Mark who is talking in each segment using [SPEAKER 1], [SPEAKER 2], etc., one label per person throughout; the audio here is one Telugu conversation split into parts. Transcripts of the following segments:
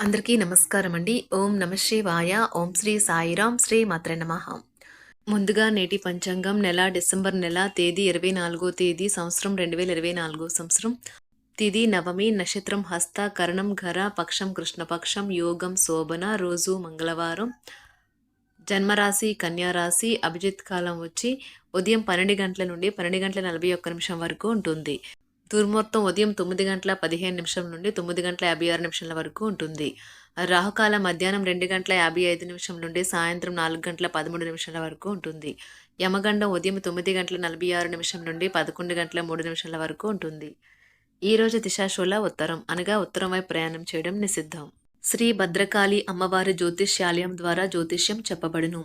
[SPEAKER 1] అందరికీ నమస్కారం అండి ఓం నమ శివాయ. ఓం శ్రీ సాయిరాం. శ్రీ మాత్ర నమ. ముందుగా నేటి పంచాంగం నెల డిసెంబర్ నెల తేదీ ఇరవై నాలుగో తేదీ సంవత్సరం రెండు వేల ఇరవై నాలుగో సంవత్సరం. తిది నవమి నక్షత్రం హస్త కరణం ఘర పక్షం కృష్ణపక్షం యోగం శోభన రోజు మంగళవారం. జన్మరాశి కన్యారాశి అభిజిత్ కాలం వచ్చి ఉదయం పన్నెండు గంటల నుండి పన్నెండు గంటల నలభై ఒక్క నిమిషం వరకు ఉంటుంది. దుర్ముహూర్తం ఉదయం తొమ్మిది గంటల పదిహేను నిమిషం నుండి తొమ్మిది గంటల యాభై ఆరు నిమిషాల వరకు ఉంటుంది. రాహుకాలం మధ్యాహ్నం రెండు గంటల యాభై ఐదు నిమిషం నుండి సాయంత్రం నాలుగు గంటల పదమూడు నిమిషాల వరకు ఉంటుంది. యమగండం ఉదయం తొమ్మిది గంటల నలభై ఆరు నిమిషం నుండి పదకొండు గంటల మూడు నిమిషాల వరకు ఉంటుంది. ఈరోజు రోజు దిశాశూల ఉత్తరం అనగా ఉత్తరం వైపు ప్రయాణం చేయడం నిషిద్ధం. శ్రీ భద్రకాళి అమ్మవారి జ్యోతిష్యాలయం ద్వారా జ్యోతిష్యం చెప్పబడును.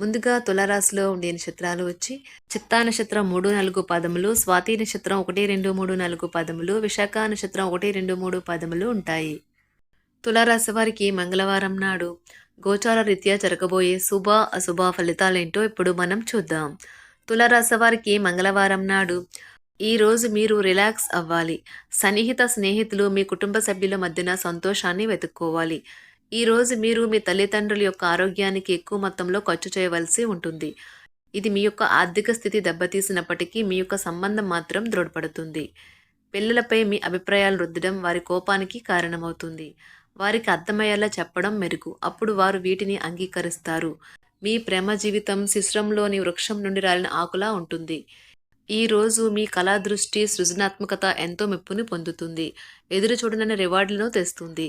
[SPEAKER 1] ముందుగా తులారాశిలో ఉండే నక్షత్రాలు వచ్చి చిత్తా నక్షత్రం మూడు నాలుగు పదములు స్వాతి నక్షత్రం ఒకటి రెండు మూడు నాలుగు పదములు విశాఖ నక్షత్రం ఒకటి రెండు మూడు పదములు ఉంటాయి. తులారాశి వారికి మంగళవారం నాడు గోచార రీత్యా జరగబోయే శుభ అశుభ ఫలితాలేంటో ఇప్పుడు మనం చూద్దాం. తులారాశి వారికి మంగళవారం నాడు ఈ రోజు మీరు రిలాక్స్ అవ్వాలి. సన్నిహిత స్నేహితులు మీ కుటుంబ సభ్యుల మధ్యన సంతోషాన్ని వెతుక్కోవాలి. ఈరోజు మీరు మీ తల్లిదండ్రుల యొక్క ఆరోగ్యానికి ఎక్కువ మొత్తంలో ఖర్చు చేయవలసి ఉంటుంది. ఇది మీ యొక్క ఆర్థిక స్థితి దెబ్బతీసినప్పటికీ మీ యొక్క సంబంధం మాత్రం దృఢపడుతుంది. పిల్లలపై మీ అభిప్రాయాలు రుద్దడం వారి కోపానికి కారణమవుతుంది. వారికి అర్థమయ్యేలా చెప్పడం మెరుగు. అప్పుడు వారు వీటిని అంగీకరిస్తారు. మీ ప్రేమ జీవితం శిశ్రంలోని వృక్షం నుండి రాలిన ఆకులా ఉంటుంది. ఈ రోజు మీ కళా దృష్టి సృజనాత్మకత ఎంతో మెప్పుని పొందుతుంది. ఎదురు చూడనని రివార్డులను తెస్తుంది.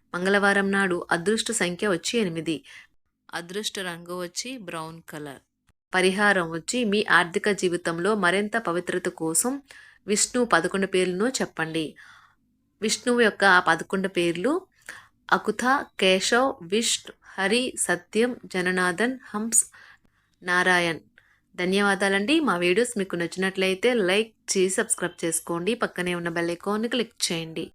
[SPEAKER 1] మంగళవారం నాడు అదృష్ట సంఖ్య వచ్చి ఎనిమిది. అదృష్ట రంగు వచ్చి బ్రౌన్ కలర్. పరిహారం వచ్చి మీ ఆర్థిక జీవితంలో మరింత పవిత్రత కోసం విష్ణు పదకొండు పేర్లను చెప్పండి. విష్ణువు యొక్క ఆ పదకొండు పేర్లు అకుత కేశవ్ విష్ణు హరి సత్యం జననాథన్ హంస్ నారాయణ్. ధన్యవాదాలండి. మా వీడియోస్ మీకు నచ్చినట్లయితే లైక్ చేసి సబ్స్క్రైబ్ చేసుకోండి. పక్కనే ఉన్న బెల్ ఐకాన్ని క్లిక్ చేయండి.